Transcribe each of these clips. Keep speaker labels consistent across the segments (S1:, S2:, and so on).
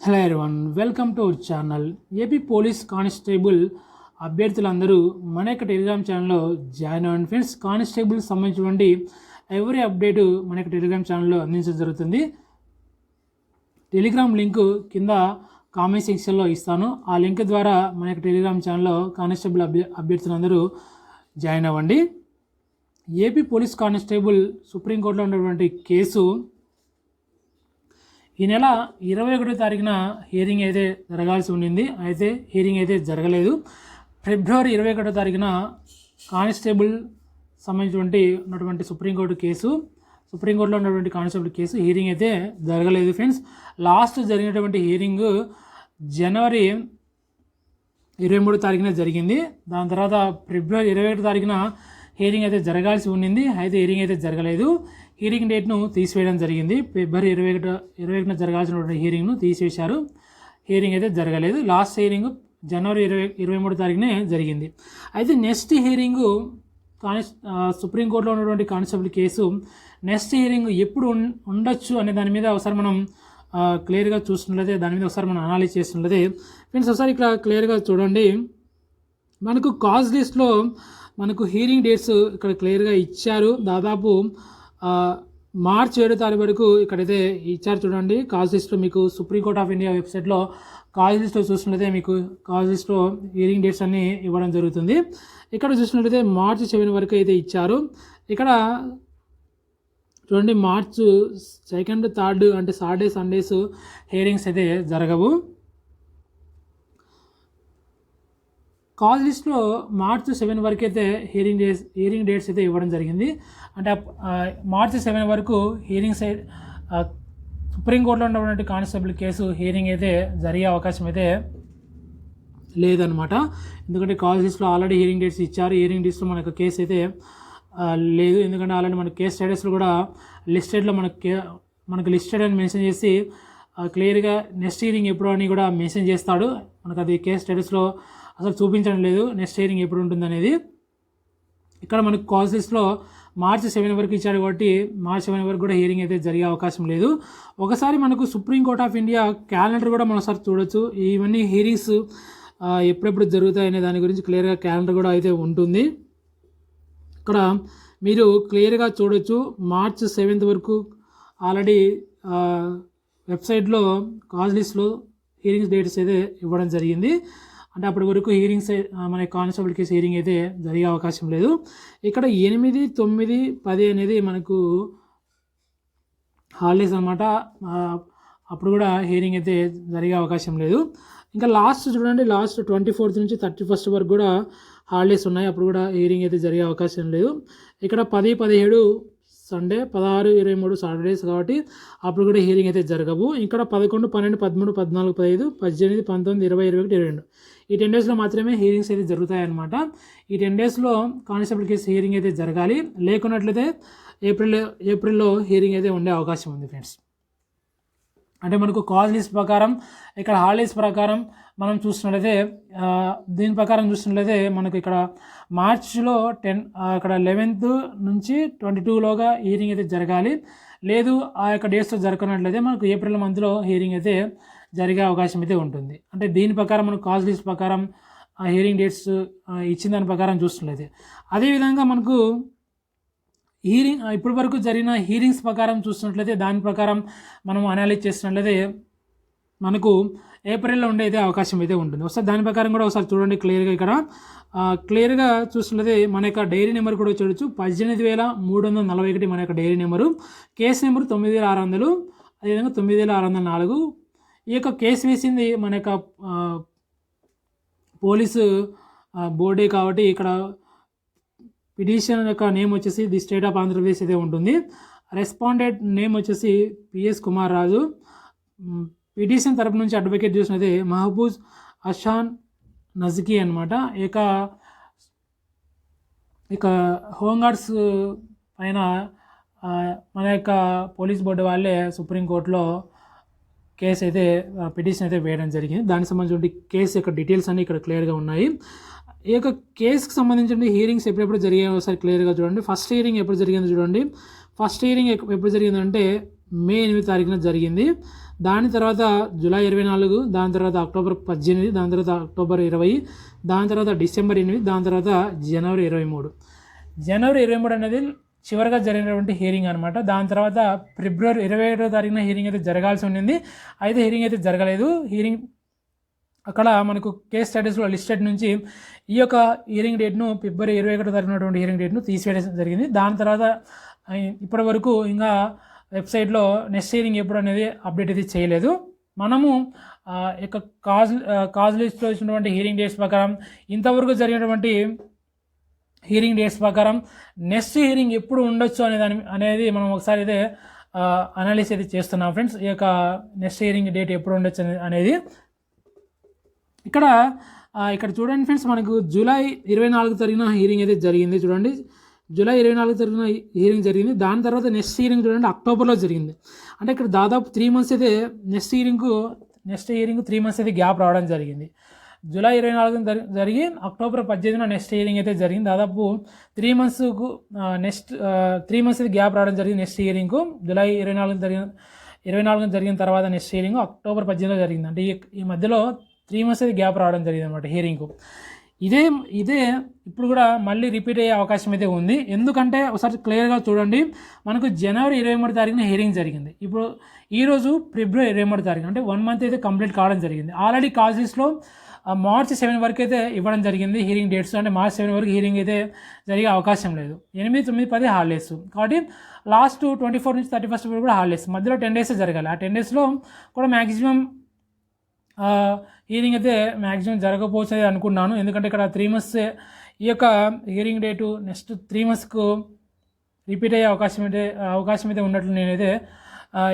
S1: Hello everyone welcome to our channel. AP police constable అభ్యర్థులందరూ మన యొక్క టెలిగ్రామ్ ఛానల్లో జాయిన్ అవ్వండి ఫ్రెండ్స్. కానిస్టేబుల్ సంబంధించినటువంటి ఎవరీ అప్డేటు మన యొక్క టెలిగ్రామ్ ఛానల్లో అందించడం జరుగుతుంది. టెలిగ్రామ్ లింక్ కింద కామెంట్ సెక్షన్లో ఇస్తాను. ఆ లింక్ ద్వారా మన యొక్క టెలిగ్రామ్ ఛానల్లో కానిస్టేబుల్ అభ్య అభ్యర్థులందరూ జాయిన్ అవ్వండి. ఏపీ పోలీస్ కానిస్టేబుల్ సుప్రీంకోర్టులో ఉన్నటువంటి కేసు ఈ నెల ఇరవై ఒకటో తారీఖున హియరింగ్ అయితే జరగాల్సి ఉండింది. అయితే హియరింగ్ అయితే జరగలేదు. ఫిబ్రవరి ఇరవై ఒకటో తారీఖున కానిస్టేబుల్ సంబంధించినటువంటి ఉన్నటువంటి సుప్రీంకోర్టు కేసు సుప్రీంకోర్టులో ఉన్నటువంటి కానిస్టేబుల్ కేసు హియరింగ్ అయితే జరగలేదు ఫ్రెండ్స్ లాస్ట్ జరిగినటువంటి హియరింగ్ జనవరి ఇరవై మూడు తారీఖున జరిగింది. దాని తర్వాత ఫిబ్రవరి ఇరవై ఒకటి తారీఖున హియరింగ్ అయితే జరగాల్సి ఉండింది. అయితే హియరింగ్ అయితే జరగలేదు. హీరింగ్ డేట్ను తీసివేయడం జరిగింది. ఫిబ్రవరి ఇరవై ఒకటి ఇరవై ఒకటిన జరగాల్సినటువంటి హీరింగ్ను తీసివేశారు. హీరింగ్ అయితే జరగలేదు. లాస్ట్ హీరింగ్ జనవరి ఇరవై ఇరవై మూడు తారీఖునే జరిగింది. అయితే నెక్స్ట్ హీరింగు కాని సుప్రీంకోర్టులో ఉన్నటువంటి కానిస్టేబుల్ కేసు నెక్స్ట్ హీరింగ్ ఎప్పుడు ఉండొచ్చు అనే దాని మీద ఒకసారి మనం క్లియర్గా చూస్తున్నట్లయితే దాని మీద ఒకసారి మనం అనాలిజ్ చేస్తున్నట్లయితే ఫ్రెండ్స్ ఒకసారి ఇక్కడ క్లియర్గా చూడండి. మనకు కాజ్ లిస్ట్లో మనకు హీరింగ్ డేట్స్ ఇక్కడ క్లియర్గా ఇచ్చారు. దాదాపు మార్చ్ ఏడో తారీఖు వరకు ఇక్కడైతే ఇచ్చారు చూడండి. కాజ్ లిస్ట్ మీకు సుప్రీంకోర్ట్ ఆఫ్ ఇండియా వెబ్సైట్లో కాజ్ లిస్ట్లో చూసినట్లయితే మీకు కాజ్ లిస్ట్లో హియరింగ్ డేట్స్ అన్ని ఇవ్వడం జరుగుతుంది. ఇక్కడ చూసినట్లయితే మార్చ్ సెవెన్ వరకు అయితే ఇచ్చారు. ఇక్కడ చూడండి మార్చ్ సెకండ్ థర్డ్ అంటే సాటర్డే సండేస్ హియరింగ్స్ అయితే జరగవు. కాల్ లిస్ట్లో మార్చ్ సెవెన్ వరకు అయితే హియరింగ్ డేస్ హియరింగ్ డేట్స్ అయితే ఇవ్వడం జరిగింది. అంటే మార్చ్ సెవెన్ వరకు హియరింగ్స్ సైడ్ సుప్రీంకోర్టులో ఉన్నటువంటి కానిస్టేబుల్ కేసు హియరింగ్ అయితే జరిగే అవకాశం అయితే లేదనమాట ఎందుకంటే కాల్ లిస్ట్లో ఆల్రెడీ హియరింగ్ డేట్స్ ఇచ్చారు. హియరింగ్ డేట్స్లో మనకు కేసు అయితే లేదు. ఎందుకంటే ఆల్రెడీ మన కేస్ స్టేటస్లో కూడా లిస్టెడ్లో మనకు కే మనకు లిస్టెడ్ అని మెన్షన్ చేసి క్లియర్గా నెక్స్ట్ హియరింగ్ ఎప్పుడు అని కూడా మెన్షన్ చేస్తాడు. మనకు అది కేస్ స్టేటస్లో అసలు చూపించడం లేదు నెక్స్ట్ హియరింగ్ ఎప్పుడు ఉంటుంది అనేది ఇక్కడ మనకు కాల్సెస్లో మార్చ్ సెవెన్ వరకు ఇచ్చారు కాబట్టి మార్చ్ సెవెన్ వరకు కూడా హియరింగ్ అయితే జరిగే అవకాశం లేదు. ఒకసారి మనకు supreme court of India calendar కూడా మనం ఒకసారి చూడొచ్చు. ఇవన్నీ హియరింగ్స్ ఎప్పుడెప్పుడు జరుగుతాయి అనే దాని గురించి క్లియర్గా క్యాలెండర్ కూడా అయితే ఉంటుంది. ఇక్కడ మీరు క్లియర్గా చూడొచ్చు మార్చ్ సెవెంత్ వరకు ఆల్రెడీ వెబ్సైట్లో కాజ్ లిస్ట్లో హియరింగ్స్ డేట్స్ అయితే ఇవ్వడం జరిగింది. అంటే అప్పటి వరకు హియరింగ్స్ మన కానిస్టేబుల్ కేసు హీరింగ్ అయితే జరిగే అవకాశం లేదు. ఇక్కడ ఎనిమిది తొమ్మిది పది అనేది మనకు హాలిడేస్ అనమాట అప్పుడు కూడా హియరింగ్ అయితే జరిగే అవకాశం లేదు. ఇంకా లాస్ట్ చూడండి లాస్ట్ ట్వంటీ ఫోర్త్ నుంచి థర్టీ ఫస్ట్ వరకు కూడా హాలిడేస్ ఉన్నాయి. అప్పుడు కూడా హియరింగ్ అయితే జరిగే అవకాశం లేదు. ఇక్కడ పది పదిహేడు సండే పదహారు ఇరవై మూడు సాటర్డేస్ కాబట్టి అప్పుడు కూడా హీరింగ్ అయితే జరగవు. ఇక్కడ పదకొండు పన్నెండు పదమూడు పద్నాలుగు పదహైదు పద్దెనిమిది పంతొమ్మిది ఇరవై ఇరవై ఒకటి ఇరవై రెండు. ఈ టెన్ డేస్లో మాత్రమే హీరింగ్స్ అయితే జరుగుతాయన్నమాట. ఈ టెన్ డేస్లో కానిస్టేబుల్ కేసు హీరింగ్ అయితే జరగాలి. లేకున్నట్లయితే ఏప్రిల్ ఏప్రిల్లో హీరింగ్ అయితే ఉండే అవకాశం ఉంది ఫ్రెండ్స్ అంటే మనకు కాజ్ లిస్ట్ ప్రకారం ఇక్కడ హాలిడేస్ ప్రకారం మనం చూసినట్లయితే దీని ప్రకారం చూసినట్లయితే మనకు ఇక్కడ మార్చ్లో టెన్ ఇక్కడ లెవెన్త్ నుంచి ట్వంటీ టూలోగా హియరింగ్ అయితే జరగాలి. లేదు ఆ యొక్క డేట్స్తో జరగనట్లయితే మనకు ఏప్రిల్ మంత్లో హియరింగ్ అయితే జరిగే అవకాశం అయితే ఉంటుంది. అంటే దీని ప్రకారం మనకు కాజ్ లిస్ట్ ప్రకారం ఆ హియరింగ్ డేట్స్ ఇచ్చిన దాని ప్రకారం చూస్తున్నట్లయితే. అదేవిధంగా మనకు హీరింగ్ ఇప్పటి వరకు జరిగిన హీరింగ్స్ ప్రకారం చూసినట్లయితే దాని ప్రకారం మనం అనాలిజ్ చేసినట్లయితే మనకు ఏప్రిల్లో ఉండే అయితే అవకాశం అయితే ఉంటుంది. ఒకసారి దాని ప్రకారం కూడా ఒకసారి చూడండి క్లియర్గా ఇక్కడ. క్లియర్గా చూసినట్లయితే మన యొక్క డైరీ నెంబర్ కూడా చూడొచ్చు. పద్దెనిమిది వేల మూడు వందల నలభై ఒకటి మన యొక్క డైరీ నెంబరు కేసు నెంబర్ తొమ్మిది వేల ఆరు వందలు అదేవిధంగా తొమ్మిది వేల ఆరు వందల నాలుగు. ఈ యొక్క కేసు వేసింది మన యొక్క పోలీసు బోర్డే కాబట్టి ఇక్కడ పిటిషన్ యొక్క నేమ్ వచ్చేసి ది స్టేట్ ఆఫ్ ఆంధ్రప్రదేశ్ అయితే ఉంటుంది. రెస్పాండెంట్ నేమ్ వచ్చేసి P S Kumar Raju petition తరపు నుంచి అడ్వకేట్ చూసినది మహబూజ్ అషాన్ నజ్కీ అనమాట ఇక ఇక హోంగార్డ్స్ పైన మన యొక్క పోలీస్ బోర్డు వాళ్ళే సుప్రీంకోర్టులో కేసు అయితే పిటిషన్ అయితే వేయడం జరిగింది. దానికి సంబంధించిన కేసు యొక్క డీటెయిల్స్ అన్నీ ఇక్కడ క్లియర్గా ఉన్నాయి. ఈ యొక్క కేసుకి సంబంధించిన హియరింగ్స్ ఎప్పుడెప్పుడు జరిగాయో ఒకసారి క్లియర్గా చూడండి. ఫస్ట్ హియరింగ్ ఎప్పుడు జరిగిందో చూడండి. ఫస్ట్ హియరింగ్ ఎప్పుడు జరిగిందంటే మే ఎనిమిది తారీఖున జరిగింది. దాని తర్వాత జూలై ఇరవై నాలుగు దాని తర్వాత అక్టోబర్ పద్దెనిమిది దాని తర్వాత అక్టోబర్ ఇరవై దాని తర్వాత డిసెంబర్ ఎనిమిది దాని తర్వాత జనవరి ఇరవై మూడు. జనవరి ఇరవై మూడు అనేది చివరిగా జరిగినటువంటి హియరింగ్ అనమాట దాని తర్వాత ఫిబ్రవరి ఇరవై ఏడో తారీఖున హియరింగ్ అయితే జరగాల్సి ఉండింది. అయితే హియరింగ్ అయితే జరగలేదు. హియరింగ్ అక్కడ మనకు కేస్ స్టడీస్లో లిస్టెడ్ నుంచి ఈ యొక్క హియరింగ్ డేట్ను ఫిబ్రవరి ఇరవై ఒకటో జరిగినటువంటి హియరింగ్ డేట్ను తీసివేయడం జరిగింది. దాని తర్వాత ఇప్పటి వరకు ఇంకా వెబ్సైట్లో నెక్స్ట్ హియరింగ్ ఎప్పుడు అనేది అప్డేట్ అయితే చేయలేదు. మనము యొక్క కాజ్ కాజ్ లిస్ట్లో ఇచ్చినటువంటి హియరింగ్ డేట్స్ ప్రకారం ఇంతవరకు జరిగినటువంటి హియరింగ్ డేట్స్ ప్రకారం నెక్స్ట్ హియరింగ్ ఎప్పుడు ఉండొచ్చు అనే దాని అనేది మనం ఒకసారి అయితే అనాలిసిస్ అయితే చేస్తున్నాం. ఫ్రెండ్స్ ఈ యొక్క నెక్స్ట్ హియరింగ్ డేట్ ఎప్పుడు ఉండొచ్చు అనేది ఇక్కడ ఇక్కడ చూడండి ఫ్రెండ్స్ మనకు జూలై ఇరవై నాలుగు జరిగిన హీరింగ్ అయితే జరిగింది చూడండి. జూలై ఇరవై నాలుగు జరిగిన హీరింగ్ జరిగింది. దాని తర్వాత నెక్స్ట్ హీరింగ్ చూడండి అక్టోబర్లో జరిగింది. అంటే ఇక్కడ దాదాపు త్రీ మంత్స్ అయితే నెక్స్ట్ హీరింగ్కు నెక్స్ట్ హీరింగ్ త్రీ మంత్స్ అయితే గ్యాప్ రావడం జరిగింది. జూలై ఇరవై నాలుగు జరిగి అక్టోబర్ పద్దెనిమిదిన నెక్స్ట్ హీరింగ్ అయితే జరిగింది. దాదాపు త్రీ మంత్స్కు నెక్స్ట్ త్రీ మంత్స్ అయితే గ్యాప్ రావడం జరిగింది నెక్స్ట్ హీరింగ్కు జూలై ఇరవై నాలుగు జరిగిన ఇరవై నాలుగు జరిగిన తర్వాత నెక్స్ట్ హీరింగ్ అక్టోబర్ పద్దెనిమిదిలో జరిగింది. అంటే ఈ మధ్యలో త్రీ మంత్స్ అయితే గ్యాప్ రావడం జరిగింది అనమాట హీరింగ్కు. ఇదే ఇదే ఇప్పుడు కూడా మళ్ళీ రిపీట్ అయ్యే అవకాశం అయితే ఉంది. ఎందుకంటే ఒకసారి క్లియర్గా చూడండి మనకు జనవరి ఇరవై మూడు తారీఖున హీరింగ్ జరిగింది. ఇప్పుడు ఈరోజు ఫిబ్రవరి ఇరవై మూడు తారీఖు అంటే వన్ మంత్ అయితే కంప్లీట్ కావడం జరిగింది. ఆల్రెడీ కాలేజెస్లో మార్చ్ సెవెన్ వరకు అయితే ఇవ్వడం జరిగింది హీరింగ్ డేట్స్. అంటే మార్చ్ సెవెన్ వరకు హీరింగ్ అయితే జరిగే అవకాశం లేదు. ఎనిమిది తొమ్మిది పది హాలిడేస్. కాబట్టి లాస్ట్ ట్వంటీ ఫోర్ నుంచి థర్టీ ఫస్ట్ వరకు కూడా హాలిడేస్. మధ్యలో టెన్ డేస్ జరగాలి. ఆ టెన్ డేస్లో కూడా మ్యాక్సిమం హీరింగ్ అయితే మ్యాక్సిమం జరగకపోవచ్చు అని అనుకున్నాను. ఎందుకంటే ఇక్కడ త్రీ మంత్స్ ఈ యొక్క హీరింగ్ డేటు నెక్స్ట్ త్రీ మంత్స్కు రిపీట్ అయ్యే అవకాశం అయితే అవకాశం అయితే ఉన్నట్లు నేనైతే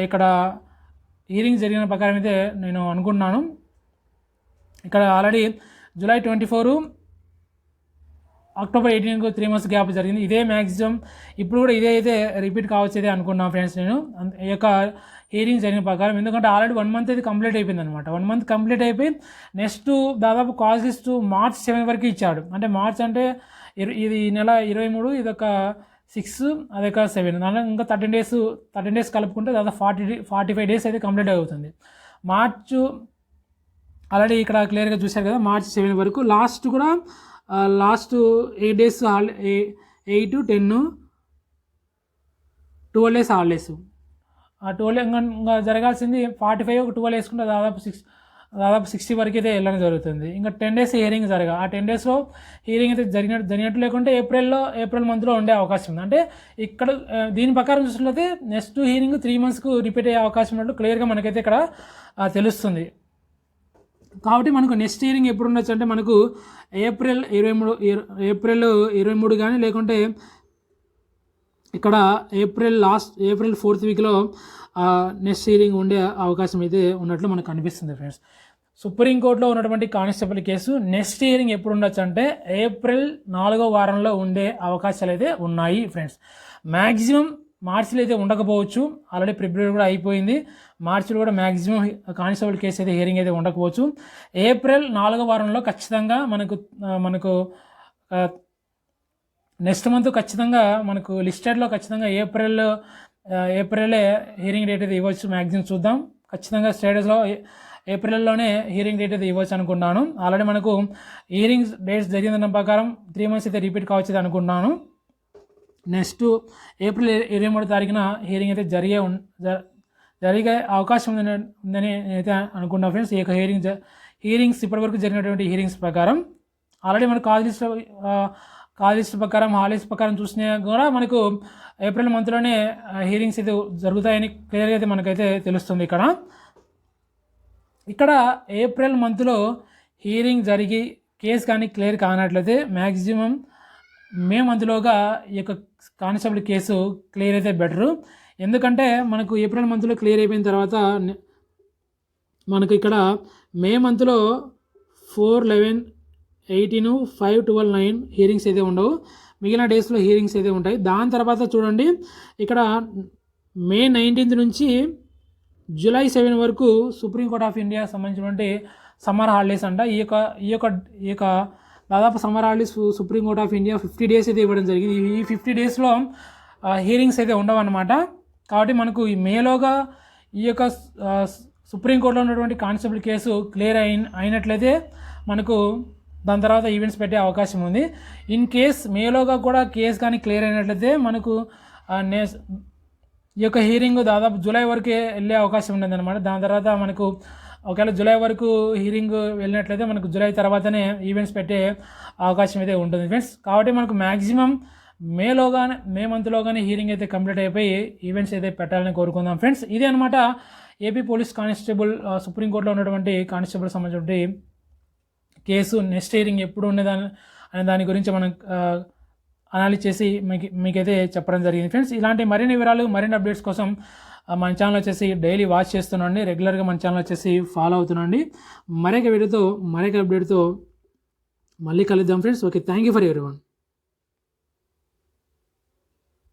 S1: ఇక్కడ హీరింగ్ జరిగిన ప్రకారం అయితే నేను అనుకున్నాను. ఇక్కడ already July twenty four October ఎయిటీన్కు three months gap జరిగింది. ఇదే మ్యాక్సిమం ఇప్పుడు కూడా ఇదే అయితే రిపీట్ కావచ్చేదే అనుకున్నాను ఫ్రెండ్స్ నేను. ఈ యొక్క హీరింగ్ జరిగిన ప్రకారం. ఎందుకంటే ఆల్రెడీ వన్ మంత్ అయితే కంప్లీట్ అయిపోయింది అనమాట వన్ మంత్ కంప్లీట్ అయిపోయి నెక్స్ట్ దాదాపు కాస్ట్ లిస్ట్ మార్చ్ సెవెన్ వరకు ఇచ్చాడు. అంటే మార్చ్ అంటే ఇర- ఇది ఈ నెల ఇరవై మూడు ఇది ఒక సిక్స్ అదొక సెవెన్ దాంట్లో ఇంకా థర్టీన్ డేస్ థర్టీన్ డేస్ కలుపుకుంటే దాదాపు ఫార్టీ ఫార్టీ ఫైవ్ డేస్ అయితే కంప్లీట్ అవుతుంది. మార్చ్ ఆల్రెడీ ఇక్కడ క్లియర్గా చూశారు కదా మార్చ్ సెవెన్ వరకు. లాస్ట్ కూడా last eight days holiday eight ten twelve days holidays ఆ ట్వెల్వ్ ఇంకా జరగాల్సింది ఫార్టీ ఫైవ్ ఒక ట్వెల్వ్ వేసుకుంటే దాదాపు సిక్స్ దాదాపు సిక్స్టీ వరకు అయితే వెళ్ళడం జరుగుతుంది. ఇంకా టెన్ డేస్ హియరింగ్ జరగ ఆ టెన్ డేస్లో హియరింగ్ అయితే జరిగినట్టు జరిగినట్టు లేకుంటే ఏప్రిల్లో ఏప్రిల్ మంత్లో ఉండే అవకాశం ఉంది. అంటే ఇక్కడ దీని ప్రకారం చూసినట్లయితే నెక్స్ట్ హియరింగ్ త్రీ మంత్స్కు రిపీట్ అయ్యే అవకాశం ఉన్నట్టు క్లియర్గా మనకైతే ఇక్కడ తెలుస్తుంది. కాబట్టి మనకు నెక్స్ట్ ఇయరింగ్ ఎప్పుడు ఉండొచ్చు అంటే మనకు ఏప్రిల్ ఇరవై మూడు ఏప్రిల్ ఇరవై మూడు కానీ లేకుంటే ఇక్కడ ఏప్రిల్ లాస్ట్ ఏప్రిల్ ఫోర్త్ వీక్లో నెక్స్ట్ ఇయరింగ్ ఉండే అవకాశం అయితే ఉన్నట్లు మనకు కనిపిస్తుంది ఫ్రెండ్స్. సుప్రీంకోర్టులో ఉన్నటువంటి కానిస్టేబుల్ కేసు నెక్స్ట్ ఇయరింగ్ ఎప్పుడు ఉండొచ్చు అంటే ఏప్రిల్ నాలుగో వారంలో ఉండే అవకాశాలు అయితే ఉన్నాయి ఫ్రెండ్స్. మ్యాక్సిమం మార్చిలో అయితే ఉండకపోవచ్చు. ఆల్రెడీ ఫిబ్రవరి కూడా అయిపోయింది. మార్చిలో కూడా మ్యాక్సిమం కానిస్టేబుల్ కేసు అయితే హియరింగ్ అయితే ఉండకపోవచ్చు. ఏప్రిల్ నాలుగో వారంలో ఖచ్చితంగా మనకు మనకు నెక్స్ట్ మంత్ ఖచ్చితంగా మనకు లిస్టెడ్లో ఖచ్చితంగా ఏప్రిల్ ఏప్రిలే హియరింగ్ డేట్ అయితే ఇవ్వచ్చు మ్యాక్సిమం చూద్దాం. ఖచ్చితంగా స్టేటస్లో ఏప్రిల్లోనే హియరింగ్ డేట్ అయితే ఇవ్వచ్చు అనుకున్నాను ఆల్రెడీ మనకు హియరింగ్ డేట్స్ జరిగిన ప్రకారం త్రీ మంత్స్ అయితే రిపీట్ కావచ్చు అయితే అనుకున్నాను నెక్స్ట్ ఏప్రిల్ ఇరవై మూడో తారీఖున హియరింగ్ అయితే జరిగే జ- జరిగే అవకాశం ఉందని ఉందని నేనైతే అనుకున్నా ఫ్రెండ్స్ ఈ యొక్క హియరింగ్ హియరింగ్స్ ఇప్పటివరకు జరిగినటువంటి హియరింగ్స్ ప్రకారం. ఆల్రెడీ మన కాల్ లిస్ట్ కాల్ లిస్ట్ ప్రకారం హాలిడేస్ ప్రకారం చూసినా కూడా మనకు ఏప్రిల్ మంత్లోనే హియరింగ్స్ అయితే జరుగుతాయని క్లియర్గా అయితే మనకైతే తెలుస్తుంది ఇక్కడ. ఇక్కడ ఏప్రిల్ మంత్లో హియరింగ్ జరిగి కేసు కానీ క్లియర్ కానట్లయితే మ్యాక్సిమం మే మంత్లోగా ఈ యొక్క కానిస్టేబుల్ కేసు క్లియర్ అయితే బెటరు. ఎందుకంటే మనకు ఏప్రిల్ మంత్లో క్లియర్ అయిపోయిన తర్వాత మనకు ఇక్కడ మే మంత్లో four eleven eighteen five twelve nine hearings అయితే ఉండవు. మిగిలిన డేస్లో హియరింగ్స్ అయితే ఉంటాయి. దాని తర్వాత చూడండి ఇక్కడ మే నైన్టీన్త్ నుంచి జూలై సెవెన్ వరకు సుప్రీంకోర్ట్ ఆఫ్ ఇండియా సంబంధించినటువంటి సమ్మర్ హాలిడేస్ అంట. ఈ యొక్క ఈ యొక్క ఈ యొక్క దాదాపు summer holidays supreme court of India fifty days అయితే ఇవ్వడం జరిగింది. ఈ ఫిఫ్టీ డేస్లో హియరింగ్స్ అయితే ఉండవన్నమాట. కాబట్టి మనకు ఈ మేలోగా ఈ యొక్క సుప్రీంకోర్టులో ఉన్నటువంటి కానిస్టేబుల్ కేసు క్లియర్ అయిన అయినట్లయితే మనకు దాని తర్వాత ఈవెంట్స్ పెట్టే అవకాశం ఉంది. ఇన్ కేస్ మేలోగా కూడా కేసు కానీ క్లియర్ అయినట్లయితే మనకు నే ఈ యొక్క హీరింగ్ దాదాపు జూలై వరకు వెళ్ళే అవకాశం ఉండదు అనమాట దాని తర్వాత మనకు ఒకవేళ జూలై వరకు హీరింగ్ వెళ్ళినట్లయితే మనకు జూలై తర్వాతనే ఈవెంట్స్ పెట్టే అవకాశం అయితే ఉంటుంది. ఫ్రెండ్స్ కాబట్టి మనకు మ్యాక్సిమం మేలోగానే మే మంత్లోగానే హీరింగ్ అయితే కంప్లీట్ అయిపోయి ఈవెంట్స్ అయితే పెట్టాలని కోరుకుందాం. ఫ్రెండ్స్ ఇదే అనమాట ఏపీ పోలీస్ కానిస్టేబుల్ సుప్రీంకోర్టులో ఉన్నటువంటి కానిస్టేబుల్ సంబంధించినటువంటి కేసు నెక్స్ట్ హీరింగ్ ఎప్పుడు ఉండేదాని అనే దాని గురించి మనం అనాలిస్ చేసి మీకు మీకైతే చెప్పడం జరిగింది. ఫ్రెండ్స్ ఇలాంటి మరిన్ని వివరాలు మరిన్ని అప్డేట్స్ కోసం మన ఛానల్ వచ్చేసి డైలీ వాచ్ చేస్తున్నాండి. రెగ్యులర్గా మన ఛానల్ వచ్చేసి ఫాలో అవుతున్నాండి. మరొక వీడియోతో మరొక అప్డేట్తో మళ్ళీ కలుద్దాం friends okay thank you for every